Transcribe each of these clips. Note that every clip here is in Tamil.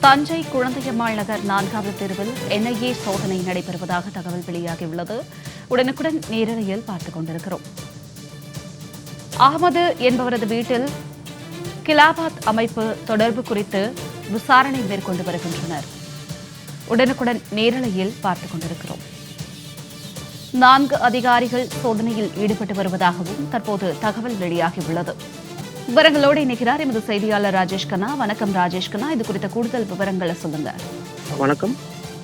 தஞ்சை குழந்தையம்மாள் நகர் நான்காவது தெருவில் என்ஐஏ சோதனை நடைபெறுவதாக தகவல் வெளியாகியுள்ளது. உடனுக்குடன் நேரலையில் பார்த்துக் கொண்டிருக்கிறோம். அகமது என்பவரது வீட்டில் கிலாபாத் அமைப்பு தொடர்பு குறித்து விசாரணை மேற்கொண்டு வருகின்றனர். உடனுக்குடன் நேரலையில் பார்த்துக் கொண்டிருக்கிறோம். நான்கு அதிகாரிகள் சோதனையில் ஈடுபட்டு வருவதாகவும் தற்போது தகவல் வெளியாகியுள்ளது. விவரங்களோடு இணைக்கிறார் எமது செய்தியாளர் ராஜேஷ் கண்ணா. வணக்கம் ராஜேஷ் கண்ணா. இது குறித்த கூடுதல் விவரங்களை சொல்லுங்க. வணக்கம்.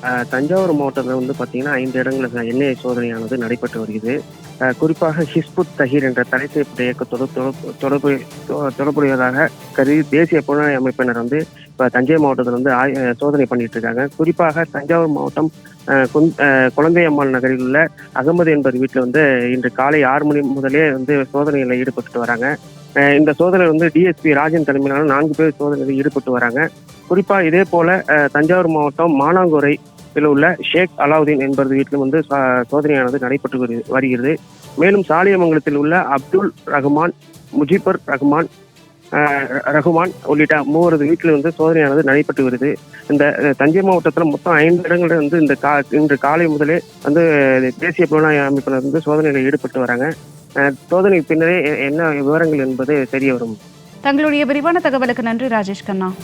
அஹ், தஞ்சாவூர் மாவட்டத்தில் வந்து பார்த்தீங்கன்னா ஐந்து இடங்களில் எண்ணெய் சோதனையானது நடைபெற்று வருகிறது. அஹ், குறிப்பாக ஹிஸ்புத் தஹீர் என்ற தடை செய்யப்பட்ட இயக்கத்தோடு தொடர்பு தொ- தொடர்புடையதாக கருதி தேசிய புலனாய்வு அமைப்பினர் வந்து இப்போ தஞ்சை மாவட்டத்தில் வந்து சோதனை பண்ணிட்டு இருக்காங்க. குறிப்பாக தஞ்சாவூர் மாவட்டம் அஹ், குந்- அஹ், குழந்தையம்மாள் நகரில் உள்ள அகமது என்பது வீட்டில் வந்து இன்று காலை ஆறு மணி முதலே வந்து சோதனையில் ஈடுபட்டு வராங்க. இந்த சோதனை வந்து டிஎஸ்பி ராஜன் தலைமையிலான நான்கு பேர் சோதனையில் ஈடுபட்டு வராங்க. குறிப்பா இதே போல தஞ்சாவூர் மாவட்டம் மானாங்குறை உள்ள ஷேக் அலாவுதீன் என்பது வீட்டிலும் வந்து சா- சோதனையானது நடைபெற்று வருகிறது மேலும் சாலியமங்கலத்தில் உள்ள அப்துல் ரஹ்மான் முஜிபர் ரஹ்மான் ரகுமான் உள்ளிட்ட மூவரது வீட்டில் வந்து சோதனையானது நடைபெற்று வருது. இந்த தஞ்சை மாவட்டத்தில் மொத்தம் ஐந்து இடங்களில் வந்து இந்த கா இன்று காலை முதலே வந்து தேசிய புலனாய்வு அமைப்பினர் வந்து சோதனையில் ஈடுபட்டு வராங்க. சோதனை பின்னரே என்ன விவரங்கள் என்பது தெரிய வரும். தங்களுடைய விரிவான தகவலுக்கு நன்றி ராஜேஷ் கண்ணா.